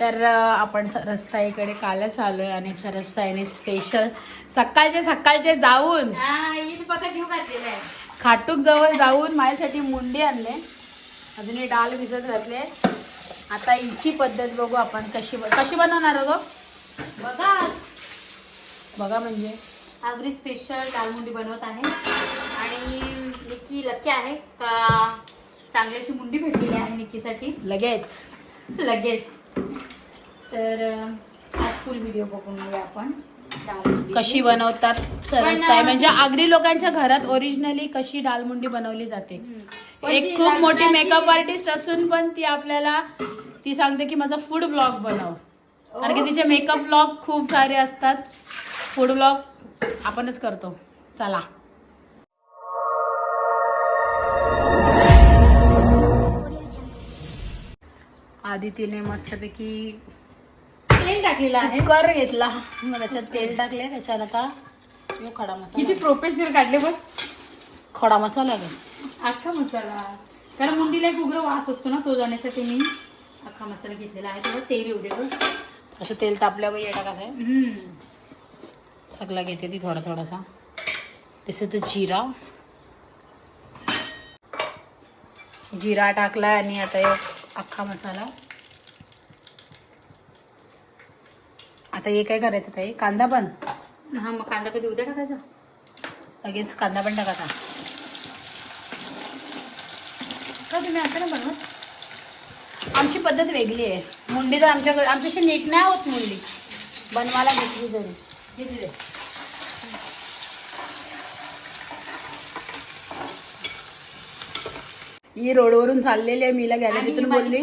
तर आपण सरसताईकडे कालच आलोय आणि सरसताईने स्पेशल सकाळचे सकाळचे जाऊन आहे. खाटूक जवळ जाऊन माझ्यासाठी मुंडी आणले. अजून हे डाल भिजत घातले. आता हिची पद्धत बघू आपण कशी कशी बनवणार गो बघा. बघा म्हणजे. आगरी स्पेशल दालमुंडी बनवत आहे. आणि निक्की लक्की आहे. का चांगल्याची मुंडी भेटलेली आहे निक्कीसाठी लगेच. लगेच. तर आज फुल व्हिडिओ बघून घेऊया आपण. कशी बनवतात? सरसताई म्हणजे आगरी लोकांच्या घरात ओरिजिनली कशी डालमुंडी बनवली जाते. एक खूप मोठी मेकअप आर्टिस्ट असून पण ती आपल्याला ती सांगते की माझा फूड ब्लॉग बनव. कारण की तिचे मेकअप ब्लॉग खूप सारे असतात. फूड ब्लॉग आपणच करतो. चला. आधी तिने मस्तपैकी तेल टाकलेलं आहे. कुकर घेतला. मग त्याच्यात तेल टाकले त्याच्यात आता यो खडा किती मसाला प्रोफेशनल काढले बघ. खडा मसाला घे. अख्खा मसाला. कारण मुंडीला एक उग्र वास असतो ना तो जाण्यासाठी मी अख्खा मसाला घेतलेला आहे. तेव्हा तेल येऊ दे बघ. असं तेल तापल्यावर ये टाकायचं आहे हम्म. सगळा घेते ती थोडा थोडासा. तसं तर जिरा. जिरा टाकला आणि आता एक अख्खा मसाला. आता हे काय करायचं ताई? कांदा पण हा मग कांदा कधी उद्या टाकायचा? लगेच कांदा पण टाकायचा का तुम्ही असं नाही बनवत? आमची पद्धत वेगळी आहे. मुंडी तर आमच्याकडे आमच्याशी नीट नाही होत मुंडी. बनवायला घेतली तरी. घेतली. ही रोडवरून चाललेली आहे मीला गॅलरीतून बोलली.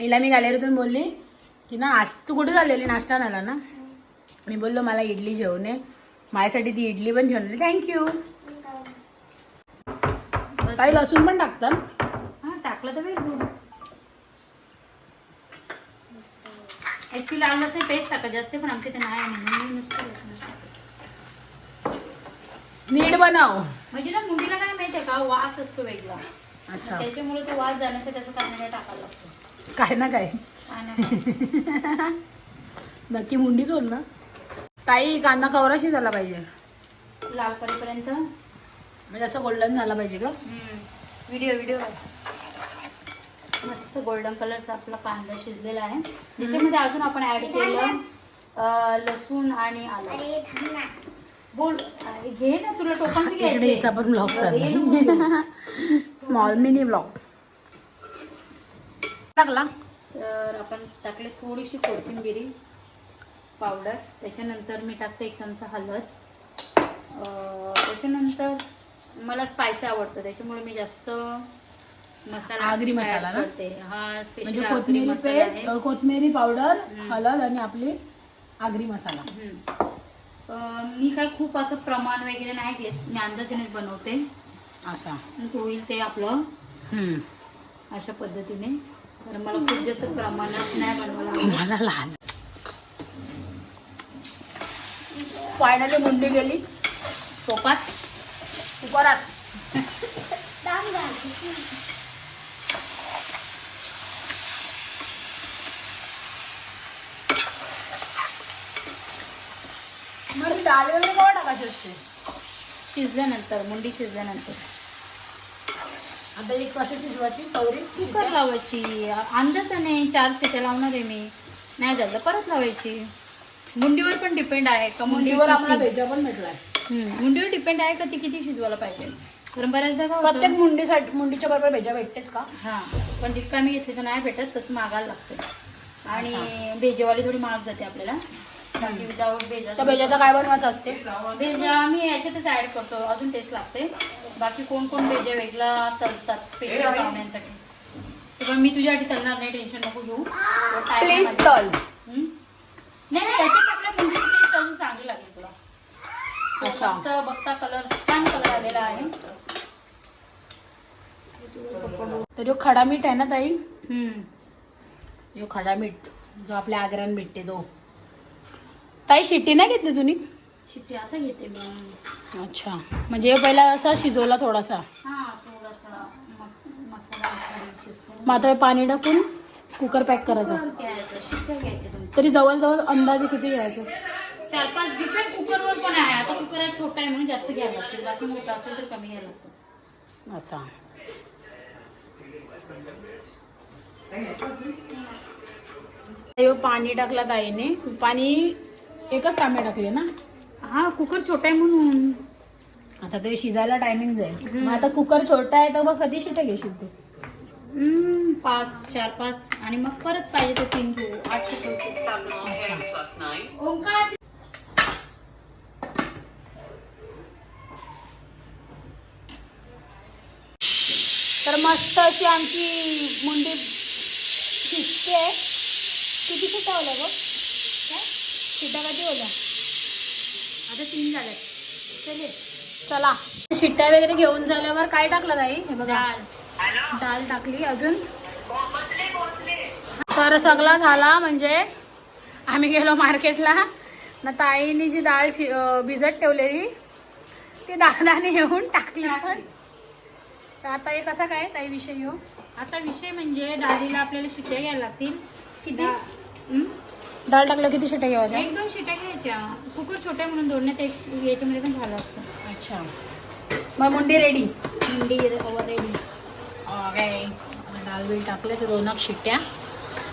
हिला मी गॅलरीतून बोलली. की ना आज तू कुठे चाललेली नाश्ता आणायला ना? मी बोललो मला इडली जेवण आहे माझ्यासाठी ती इडली पण घेऊन थँक्यू. काही लसूण पण टाकतात. हा टाकलं तर वेळ ऍक्च्युली आलं तर पेस्ट टाकायची असते पण आमच्या ते नाही म्हणून मी नुसतं लसूण टाकते. नीट बनव. म्हणजे ना मुंडीला काय माहितीये का? वास असतो वेगळा. अच्छा. त्याच्यामुळे तो वास जाण्यासाठी असं कांदा टाकायला लागतो. काय ना काय. नक्की मुंडी सोड ना. ताई कांदा कवराशी झाला पाहिजे. लाल करेपर्यंत म्हणजे असं गोल्डन झाला पाहिजे का? व्हिडिओ व्हिडिओ मस्त गोल्डन कलरचा आपला कांदा शिजलेला आहे. त्याच्यामध्ये अजून आपण ऍड केलं लसूण आणि आलं. बोल अरे घे ना तुला हिचा पण ब्लॉग स्मॉल मिनी ब्लॉग टाकला तर आपण टाकले थोडीशी कोथिंबिरी पावडर. त्याच्यानंतर मी टाकते एक चमचा हळद त्याच्यानंतर मला स्पायसी आवडतं. त्याच्यामुळे मी जास्त मसाला आगरी मसाला ना? करते. हा स्पेशल म्हणजे कोथमिरी पेस्ट कोथमिरी पावडर हळद आणि आपली आगरी मसाला. मी काय खूप असं प्रमाण वगैरे नाही घेत मी अंदाजानेच बनवते. असा होईल ते आपलं हम्म. अशा पद्धतीने. कारण मला खूप जास्त प्रमाणात नाही बनवायला लाज. फायनली मुंडी गेली. कुकरात मग डाळ वगैरे केव्हा टाकायची असते. शिजल्यानंतर मुंडी शिजल्यानंतर. आता एक कशी शिजवायची? तवरी? कुकर लावायची. अंदाजाने चार शिट्या लावणार आहे मी. नाही झालं परत लावायची. मुंडीवर पण डिपेंड आहे का मुंडी मुंडीवर किती- भेजा पण भेटलाय. मुंडीवर डिपेंड आहे का ती किती शिजवायला पाहिजे? कारण बऱ्याचदा काय प्रत्येक मुंडीसाठी मुंडीच्या बरोबर भेजा भेटतेच का? हा. पण रिकामी घेतली तर नाही भेटत तसं मागायला लागते. आणि भेजेवाली थोडी महाग जाते आपल्याला. बाकी विदाऊट भेजाचं काय बनवायचं असते? भेजा आम्ही याच्यातच ऍड करतो. अजून टेस्ट लागते. बाकी कोण कोण भेजा वेगळा तलतात स्पेशल पाहुण्यांसाठी. तेव्हा मी तुझ्यासाठी तलणार नाही टेन्शन नको घेऊ. प्लीज मध्ये- तल. हम्म? नाही त्याच्यात आपल्या मुंडीची टेस्ट अजून चांगली लागेल तुला. तो अच्छा. मस्त बघता कलर छान कलर आलेला आहे. तर यो खडा मीठ आहे ना ताई? हम्म. यो खडा मीठ जो आपल्या आग्र्यान भेटते तो. ताई शिट्टी नाही घेतली तुम्ही शिट्टी आता घेते मी. अच्छा. म्हणजे पहिला असा शिजवला थोडासा. हा थोडासा म- मसाला वगैरे शिजतो. मग आता हे पाणी टाकून कुकर पॅक करायचा घ्यायचं. तरी जवळजवळ अंदाजे किती घ्यायचं? चार पाच डिपेंड कुकरवर पण आहे. आता कुकर आहे छोटा आहे म्हणून जास्त घ्यायला लागते. बाकी मोठा असेल तर कमी घ्यायला लागतं. असा. अयो, पाणी टाकला ताईने. पाणी एकच तांबे टाकले ना? हा कुकर छोटा आहे म्हणून. आता ते शिजायला टायमिंग जाईल. मग आता कुकर छोटा आहे तर मग कधी शिट्या घेशील तू? हम्म, पाच चार पाच. आणि मग परत पाहिजे तर तीन घेऊ आठ शिकवते ओंकार. तर मस्त अशी आमची मुंडी शिजते किती शिट्या गं? काय शिट्या कधी ओल्या? आता तीन झाल्यात. चले. चला. शिट्ट्या वगैरे घेऊन झाल्यावर काय टाकलं ताई? हे बघा. डाळ. डाळ टाकली अजून. तर सगळा झाला म्हणजे आम्ही गेलो मार्केटला. ना ताईने जी डाळ शि- भिजत ठेवलेली ती दादाने घेऊन टाकली. पण तर आता हे कसं काय? ताई विषय हो आता विषय म्हणजे डाळीला आपल्याला शिट्या घ्यायला लागतील. किती? डाळ टाकलं किती शिट्ट्या घ्यायच्या? एक दोन शिट्या घ्यायच्या. कुकर छोटा आहे म्हणून दोन नाही एक याच्यामध्ये पण झालं असतं. अच्छा. मग मुंडी रेडी मुंडी ओव्हर रेडी काय डाळ बिल टाकले तर दोन शिट्ट्या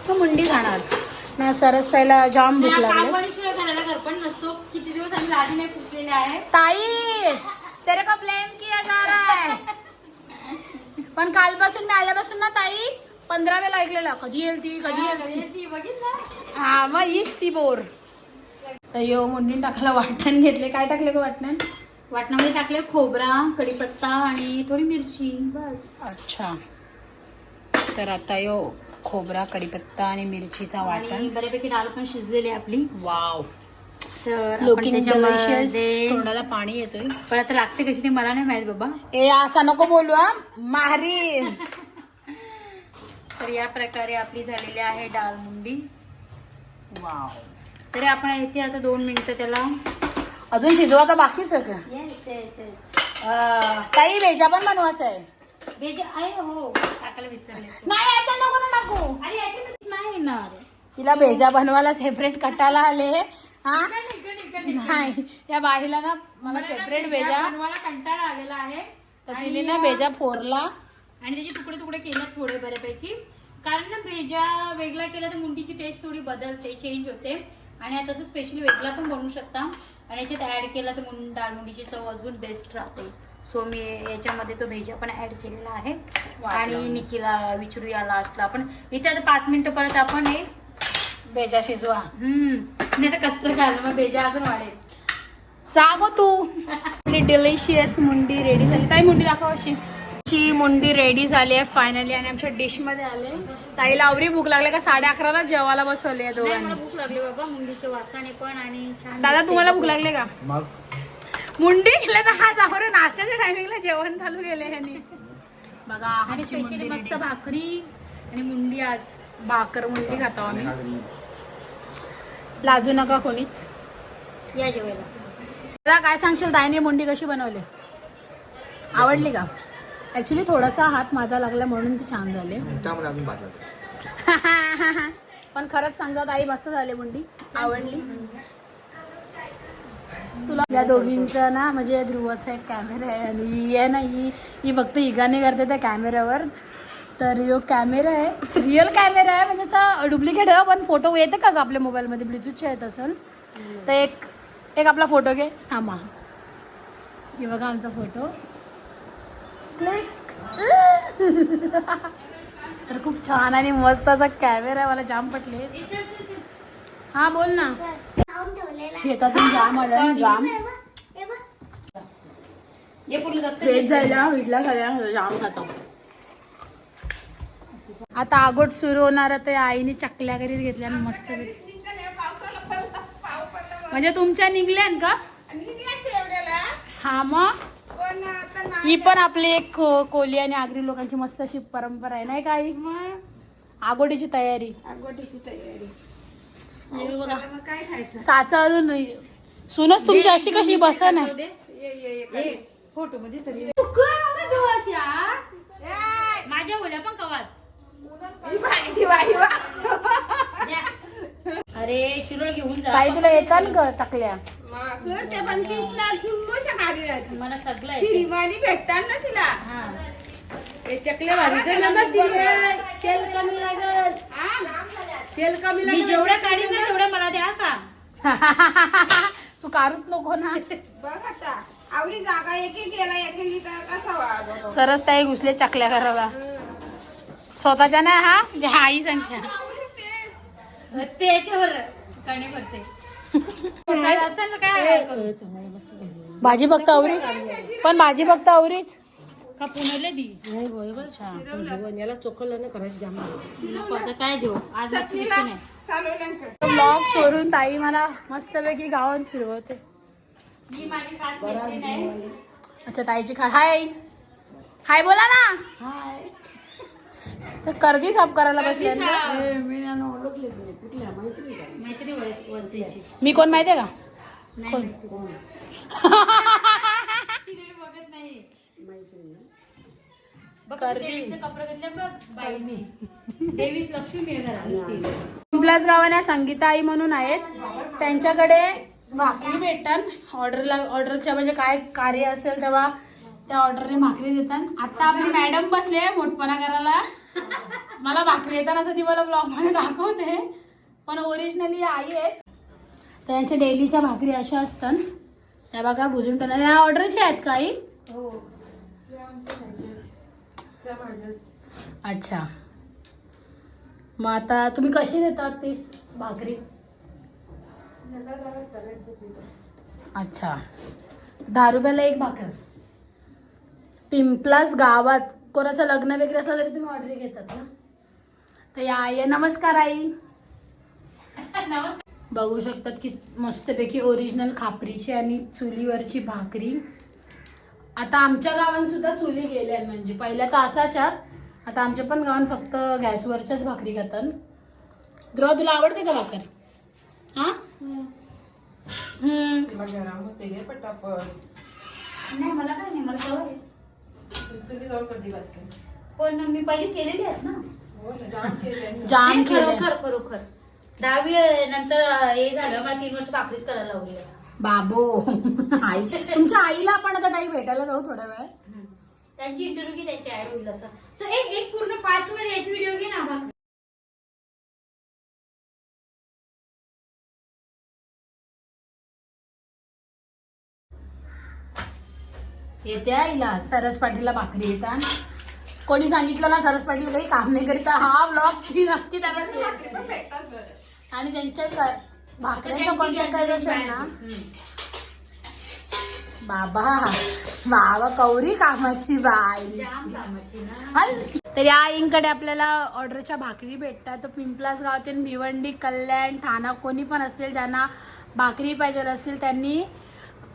मग मुंडी खाणार. ना सरस ताईला जाम भूक लागले. कामवालीशिवाय घराला घर पण नसतो. किती दिवस आम्ही लादी नाही पुसलेले आहे? ताई तेरे को ब्लेम किया जा रहा है. पण कालपासून मी आल्यापासून ना ताई पंधरा वेळा ऐकलेलं. कधी येईल ती कधी येईल ती हा मग हीच ती बोर. तर यो मुंडीन टाकायला वाटण घेतले. काय टाकले ग वाटण? वाटणामध्ये टाकले खोबरा कढीपत्ता आणि थोडी मिरची बस. अच्छा. तर आता यो खोबरा कढीपत्ता आणि मिरचीचा वाटण. बऱ्यापैकी डाळ पण शिजलेली आपली. वाव. तर तोंडाला पाणी येतोय. पण आता लागते कशी ते मला नाही माहीत बाबा. ए असा नको बोलू हा. मारी तर या प्रकारे आपली झालेली आहे डाळ मुंडी. वाव. तरी आपण इथे आता दोन मिनिटं त्याला अजून शिजवा तर बाकीच आहे का? येस येस येस ताई भेजा पण बनवायचा आहे. हो. टाकायला विसरले. नाही याच्या नको ना टाकू. अरे याच्यातच नाही येणार. तिला भेजा बनवायला सेपरेट कटाला आले. हा? इकडे, इकडे, इकडे. नाही या बाईला ना मला सेपरेट भेजा. बनवायला कंटाळा आलेला आहे. तर तिने ना भेजा फोरला. आणि त्याचे तुकडे तुकडे केले थोडे बऱ्यापैकी. कारण ना भेजा वेगळा केला तर मुंडीची टेस्ट थोडी बदलते चेंज होते. आणि आता तसं स्पेशली वेगळा पण बनवू शकता. आणि याच्यात ऍड केला तर मुंड डाळ मुंडीची चव अजून बेस्ट राहते. सो मी याच्यामध्ये तो भेजा पण ऍड केलेला आहे. आणि निकीला विचारूया लास्टला आपण इथे आता पाच मिनिटं परत आपण हे भेजा शिजवा. हम्म. नाही तर कच्चं खाल्लं मग भेजा अजून वाढेल. जागो तू. आपली डिलिशियस मुंडी रेडी झाली. ताई मुंडी दाखव अशी? ची मुंडी रेडी झाली आहे फायनली आणि आमच्या डिशमध्ये आले. ताईला आवरी भूक लागले का? साडे अकराला जेवायला बसवले मला दोघांनी. भूक लागली बाबा मुंडीच्या वासाने पण आणि छान दादा. तुम्हाला भूक लागले का? मग? मुंडी केलं तर हा जावर नाश्त्याच्या टायमिंगला जेवण चालू केले ह्यांनी. बघा आणि स्पेशली मुंडी मस्त. भाकरी आणि मुंडी आज. भाकर मुंडी खातो आम्ही. लाजू नका कोणीच. या जेवायला. दादा काय सांगशील? ताईने मुंडी कशी बनवली? आवडली का? ऍक्च्युली थोडासा हात माझा लागला म्हणून ती छान झाली. त्यामुळे अजून भाजला पण खरंच सांगत आई मस्त झाली मुंडी. आवडली? तुला या दोघींचा ना म्हणजे ध्रुवाचा एक कॅमेरा आहे आणि ही आहे ना ही ही फक्त हिगाने करते त्या कॅमेऱ्यावर तर यो कॅमेरा आहे. रिअल कॅमेरा आहे म्हणजे असा डुप्लिकेट आहे पण फोटो येते का ग आपल्या मोबाईलमध्ये ब्लूटूथचे येत असेल. तर एक एक आपला फोटो घे. थांबा. हे बघा आमचा फोटो क्लिक तर खूप छान आणि मस्त असा कॅमेरा आहे मला जाम पटले. हा बोल ना. शेतातून जाम आलं जाम. फ्रेश जायला विडला जाम खातो. आता आगोट सुरू होणार ते आईने चकल्या करीत घेतल्या मस्त म्हणजे तुमच्या निघल्यान का? हा मग? ही पण आपली एक को- कोली आणि आगरी लोकांची मस्त अशी परंपरा आहे नाही काही आगोडीची तयारी आगोटीची तयारी हे बघा. मग काय खायचं साचा अजून नाही. सुनच तुमची अशी कशी बसा नाही दे. ये ये ये ये, फोटो मध्ये तरी? माझ्या ओल्या पण कवाच दिवा दिवा द्या. अरे शिरोळ घेऊन जा. ताई तुला येतात ग चकल्या? करते पण झुम्मोशा काढी राहते. मला सगळं येते. हिरवाणी भेटतात ना तिला? हा. हे चकले भारी तेल कमी लागल. तेल कमी मी जेवढ्या काढीन ना तेवढ्या मला द्या का? तू कारूच नको ना. बघ आता. आवडी जागा एक एक गेला एक कसा सरस ताई घुसले चकल्या करायला स्वतःच्या ना हा? जे हा आई संच्या भाजी फक्त आवरीच. पण भाजी फक्त आवरीच. का पुण्याला दी? याला चोखलं ना करायचं जाम नको आता काय देऊ आज आजची सुट्टी नाही. चालवलं ब्लॉग सोडून ताई मला मस्तपैकी गावात फिरवते. ही माझी खास मैत्रीण आहे. अच्छा ताईची खा हाय. हाय बोला ना. तर कर्दी साफ करायला बसले मी कोण माहितीये का? नाही कोण? प्लस गावाने संगीता आई म्हणून आहेत. त्यांच्याकडे भाकरी भेटतात ऑर्डरला ऑर्डरच्या म्हणजे काय कार्य असेल तेव्हा त्या ऑर्डरने भाकरी देतात. आता आपली मॅडम बसली आहे मोठपणा करायला. मला भाकरी असं ती मला ब्लॉगमध्ये दाखवते. पण ओरिजिनली आई आहेत त्यांच्या डेलीच्या भाकरी अशा असतात. त्या बघा भुजून टणा या ऑर्डरच्या आहेत का आई? अच्छा. मग आता तुम्ही कशी देतात ती भाकरी? अच्छा. दहा रुपयाला एक भाकर. पिंपलाच गावात. कोणाचं लग्न वगैरे असलं तरी तुम्ही ऑर्डर घेतात ना. तर या आई नमस्कार आई. बघू शकतात की मस्तपैकी ओरिजिनल खापरीची आणि चुलीवरची भाकरी. आता आमच्या गावात सुद्धा चुली गेल्या आहेत म्हणजे पहिल्या तर असाच्या आता आमच्या पण गावात फक्त गॅसवरच्याच भाकरी खातात ध्रुवा तुला आवडते का भाकर? हा? हम्म. मला काय नाही मला पण मी पहिली केलेली आहेत ना. ना जाम केले जाम नाही, केलं खरोखर खरोखर. दहावी नंतर हे झालं मला तीन वर्ष भाकरीच करायला लावली बाबो आई. तुमच्या आईला आपण आता ताई भेटायला जाऊ थोड्या वेळ. त्यांची इंटरव्ह्यू घे त्यांची ऍड होईल असं. सो एक एक पूर्ण फास्टमध्ये याची व्हिडिओ घे ना येते आईला सरस पाटीलला भाकरी येतात. कोणी सांगितलं ना सरस पाटील काही काम नाही करीत. हा ब्लॉग ती नक्की त्याला शेअर करेल आणि त्यांच्याच भाकऱ्याचा कॉन्टॅक्ट करायचं असेल ना? बाबा बाबा कौरी कामाची बाई. तर या आईंकडे आपल्याला ऑर्डरच्या भाकरी भेटतात. तर पिंपलास गावातील भिवंडी कल्याण ठाणा कोणी पण असतील ज्यांना भाकरी पाहिजे असतील त्यांनी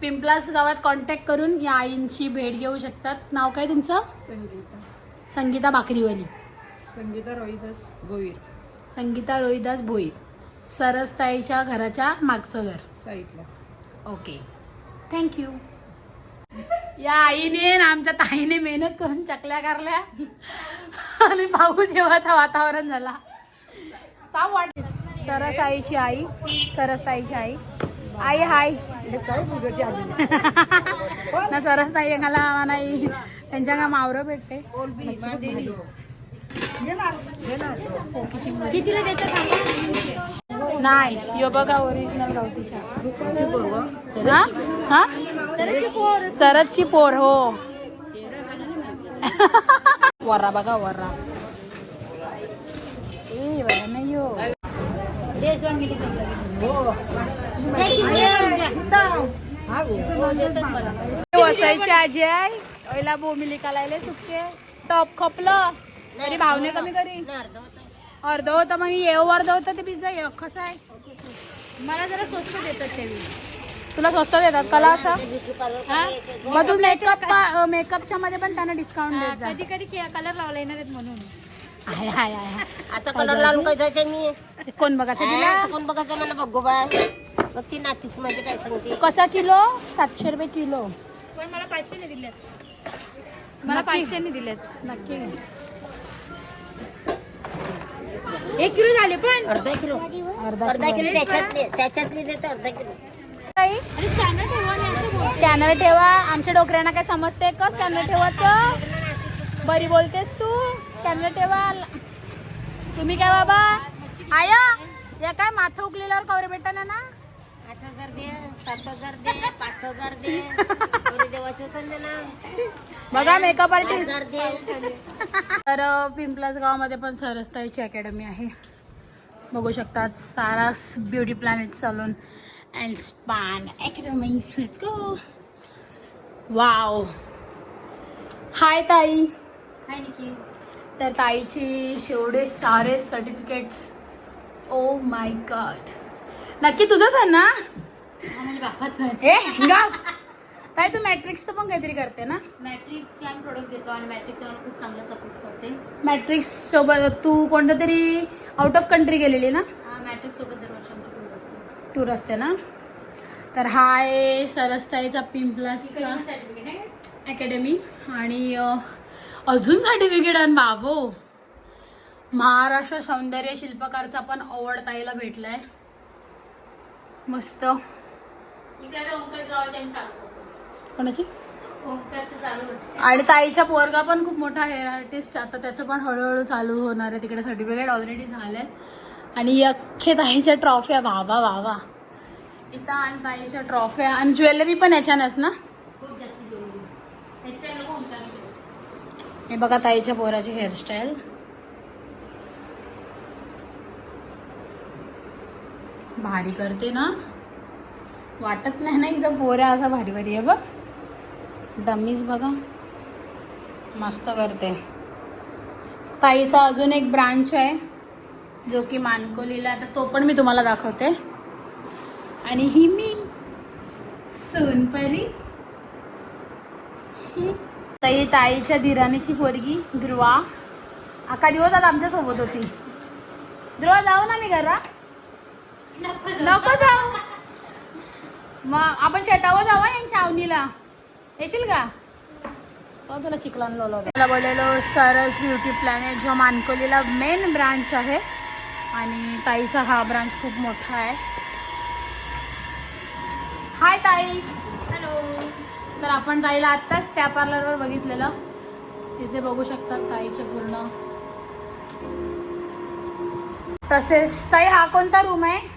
पिंपलास गावात कॉन्टॅक्ट करून या आईंची भेट घेऊ शकतात. नाव काय तुमचं? संगीता. संगीता भाकरीवाली संगीता रोहिदास गोवीर संगीता रोहिदास भोईर. सरसताईच्या घराच्या मागचं घर. साईडला. ओके. थँक्यू या आईने आणि आमच्या ताईने मेहनत करून चकल्या करल्या आणि पाऊस येवाचं वातावरण झाला. सांग वाट सरस आईची आई. सरस ताईची आई. आई हाय. ना सरस ताई मला नाही. त्यांच्या का मावरं भेटते? कितीला नाही यो बघा ओरिजिनल गावतीच्या हा? हा? सरसची पोर. हो. वर्रा बघा वर्रा ए बघा नाही किती वसायची आजी आहे. ओला बोमिली कालायले सुटके टॉप खपलं. तरी भावने कमी करी. अर्ध होतं मग येऊ अर्ध होतं ते पिझ्झा. ये कसं आहे? मला जरा स्वस्त देतात ते. तुला स्वस्त देतात कला असं? मग तू मेकअप मेकअपच्या मध्ये पण त्यांना डिस्काउंट देत जा. कधी कधी कलर लावला येणार आहेत म्हणून. आता कलर लावून काय जायचं मी? कोण बघायचं तिला? कोण बघायचं मला बघू बाय मग ती नातीस म्हणजे काय सांगते? कसा किलो? सातशे रुपये किलो. पण मला पाचशे नाही दिल्यात मला नक्की? पाचशे नाही दिल्यात नक्की. एक किलो झाले पण. अर्धा किलो. अर्धा अर्धा किलो. त्याच्यातले त्याच्यातली देतो अर्धा किलो. काही अरे स्कॅनर ठेवा नाही असं बोल. स्कॅनर ठेवा. आमच्या डोकऱ्यांना काय समजते का? स्कॅनर ठेवायचं. बरी बोलतेस तू. स्कॅनर ठेवा. तुम्ही काय बाबा? आया. या काय माथं उकलेल्यावर कवरे भेटताना ना? आठ हजार दे सात हजार दे पाच हजार दे. एवढे देवाचे होतं ना. बघा मेकअप आर्टिस्ट हजार दे तर पिंपलास गावामध्ये पण सरस्ताईची अकॅडमी आहे. बघू शकतात Sara's beauty planet salon and spa academy let's go wow hi ताई. हाय निकी तर ताईची एवढे सारे सर्टिफिकेट्स ओ माय गॉड नक्की तुझंच आहे ना? हा म्हणजे ए ताई तू मॅट्रिक्सचं पण काहीतरी करते ना? मॅट्रिक्सचे आम्ही प्रोडक्ट देतो आणि मॅट्रिक्स आम्हाला खूप चांगला सपोर्ट करते. मॅट्रिक्स सोबत तू कोणत्या तरी आउट ऑफ कंट्री गेलेली ना? हा मॅट्रिक्स सोबत दरवर्षी आमची टूर असते. टूर असते ना? तर हा आहे सरस्ताईचा पिंपलासचा अकॅडमी आणि अजून सर्टिफिकेट आहे बाबो. महाराष्ट्र सौंदर्य शिल्पकारचा पण अवॉर्ड ताईला भेटलाय. मस्त. कोणाची? आणि ताईचा पोरगा पण खूप मोठा हेअर आर्टिस्ट आता त्याचं पण हळूहळू चालू होणार आहे. तिकडे सर्टिफिकेट ऑलरेडी झालेत. आणि अख्खे ताईच्या ट्रॉफ्या वावा वावा इथं आणि ताईच्या ट्रॉफ्या आणि ज्वेलरी पण याच्यानंच ना? हे बघा ताईच्या पोराची हेअरस्टाईल भारी करते ना. वाटत नाही ना हिचा पोऱ्या असा भारी भारी आहे बघ. डमीज बघा. मस्त करते. ताईचा अजून एक ब्रांच आहे जो की मानकोलीला आता तो पण मी तुम्हाला दाखवते. आणि ही मी सोनपरी. ताई ताईच्या दिराणीची पोरगी ध्रुवा. अका दिवस आता आमच्यासोबत होती. ध्रुवा जाऊ ना मी घरा नको जाऊ. मग आपण शेतावर हं यांच्या आवनीला. येशील का? तुला लावलं होतं मला बोललेलो सरस ब्युटी प्लॅनेट जो मानकोलीला मेन ब्रांच आहे आणि ताईचा हा ब्रांच खूप मोठा आहे. हाय ताई. हॅलो तर आपण ताईला आत्ताच त्या पार्लरवर बघितलेलं. तिथे बघू शकतात ताईचे पूर्ण. तसेच ताई हा कोणता रूम आहे?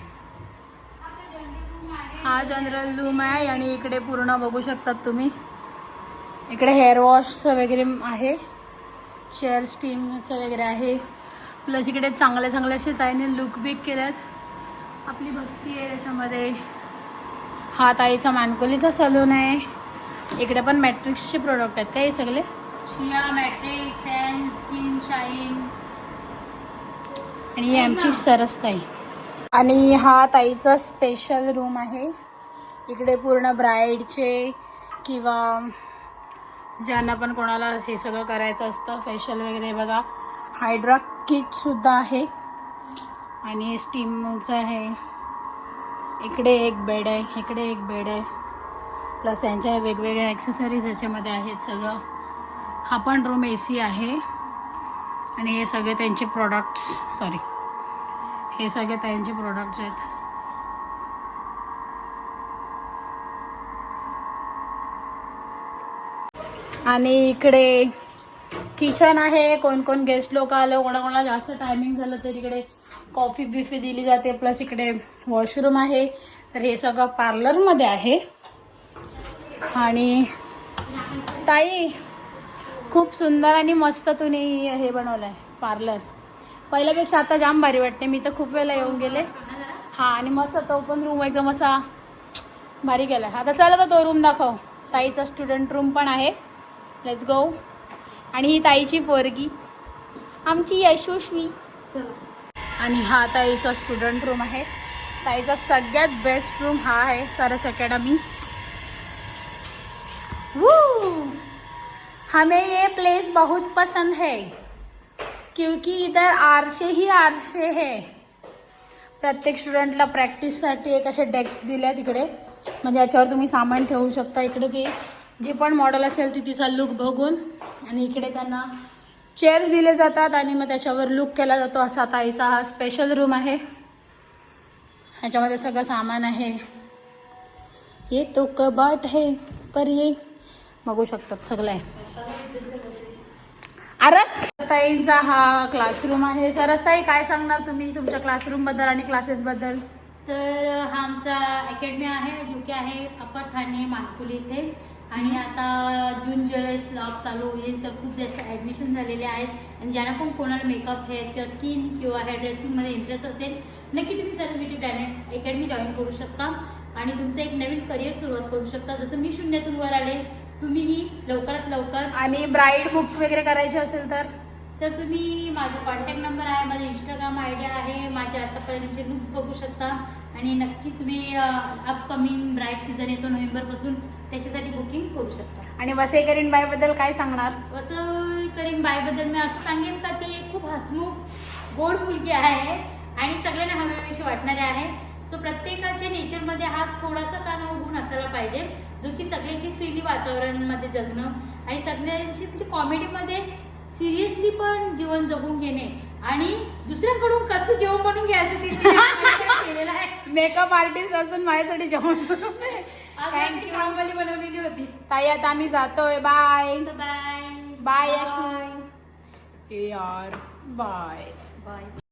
हा जनरल रूम आहे आणि इकडे पूर्ण बघू शकतात तुम्ही. इकडे हेअर वॉशचं वगैरे आहे. चेअर स्टीमचं वगैरे आहे. प्लस इकडे चांगले चांगले असे ताईने लुक बिक केलेत आपली भक्ती आहे त्याच्यामध्ये. हा ताईचा मानकोलीचा सलून आहे. इकडे पण मॅट्रिक्सचे प्रोडक्ट आहेत का हे सगळे? शिया मॅट्रिक्स स्किन शाईन आणि ही आमची सरस ताई. आणि हा ताईचा स्पेशल रूम आहे. इकडे पूर्ण ब्राईडचे किंवा ज्यांना पण कोणाला हे सगळं करायचं असतं फेशियल वगैरे बघा. हायड्रा किटसुद्धा आहे. आणि स्टीमचं आहे. इकडे एक बेड आहे इकडे एक बेड आहे. प्लस त्यांच्या वेगवेगळ्या ॲक्सेसरीज याच्यामध्ये आहेत सगळं. हा पण रूम ए सी आहे. आणि हे सगळे त्यांचे प्रॉडक्ट्स सॉरी हे सगळे त्यांचे प्रोडक्ट्स आहेत. आणि इकडे किचन आहे. कोण कोण गेस्ट लोक आलं कोणाकोणाला जास्त टायमिंग झालं तर इकडे कॉफी बिफी दिली जाते. प्लस इकडे वॉशरूम आहे. तर हे सगळं पार्लरमध्ये आहे. आणि ताई खूप सुंदर आणि मस्त तुम्ही हे बनवलं आहे पार्लर पहिल्यापेक्षा आता जाम भारी वाटते. मी तर खूप वेळेला येऊन गेले. हां आणि मस्त तो पण रूम एकदम असा भारी गेला आहे आता चल ग तो रूम दाखव. ताईचा स्टुडंट रूम पण आहे. लेट्स गो आणि ही ताईची पोरगी. आमची यशस्वी. आणि हा ताईचा स्टुडंट रूम आहे. ताईचा सगळ्यात बेस्ट रूम हा आहे सरस अकॅडमी हमें ये प्लेस बहुत पसंद है. क्योंकि इधर आरसे ही आरसे है। प्रत्येक स्टुडंटला प्रॅक्टिससाठी एक असे डेस्क दिले आहेत इकडे. म्हणजे याच्यावर तुम्ही सामान ठेवू शकता इकडे ते. जी पण मॉडेल असेल ती तिचा लुक बघून. आणि इकडे त्यांना चेअर्स दिले जातात आणि मग त्याच्यावर लुक केला जातो असा ताईचा हा स्पेशल रूम आहे. ह्याच्यामध्ये सगळं सामान आहे. ये तो कबाट है पर ये बघू शकतात सगळं आहे. अरे ताईंचा हा क्लासरूम आहे. सरसताई काय सांगणार तुम्ही तुमच्या क्लासरूमबद्दल आणि क्लासेस बद्दल? तर हा आमचा अकॅडमी आहे जो की आहे अप्पर ठाणे मानकुली इथे. आणि आता जून जुलै स्लॉप चालू होईल तर खूप जास्त ॲडमिशन झालेले आहेत. आणि ज्यांना पण कोणाला मेकअप हेअर किंवा स्किन किंवा हेअर ड्रेसिंगमध्ये इंटरेस्ट असेल नक्की तुम्ही सरस्वती टॅलेंट अकॅडमी जॉईन करू शकता. आणि तुमचं एक नवीन करिअर सुरुवात करू शकता. जसं मी शून्यातून वर आले तुम्हीही लवकरात लवकर आणि ब्राईड बुक वगैरे करायची असेल तर? तर तुम्ही माझा कॉन्टॅक्ट नंबर आहे माझा इंस्टाग्राम आय डी आहे माझ्या आतापर्यंतचे लुक्स बघू शकता. आणि नक्की तुम्ही अपकमिंग ब्राईड सीझन येतो नोव्हेंबरपासून त्याच्यासाठी बुकिंग करू शकता. आणि वसेकरीन बाई बद्दल काय सांगणार? असं करीन बाईबद्दल मी असं सांगेन का ती एक खूप हसमुख गोड मुलगी आहे आणि सगळ्यांना हवेविषयी वाटणारे आहे. सो प्रत्येकाच्या नेचरमध्ये हा थोडासा तणाव गुण असायला पाहिजे जो की सगळ्यांची फ्रीली वातावरणामध्ये जगणं आणि सगळ्यांची म्हणजे कॉमेडीमध्ये सिरियसली पण जीवन जगून घेणे आणि दुसऱ्यांकडून कसं जेवण बनवून घ्यायचं ते तिने केलेलं आहे. मेकअप आर्टिस्ट असून माझ्यासाठी जेवण रामवाली बनवलेली होती. ताई आता आम्ही जातोय. बाय बाय बाय यशू यार. Bye bye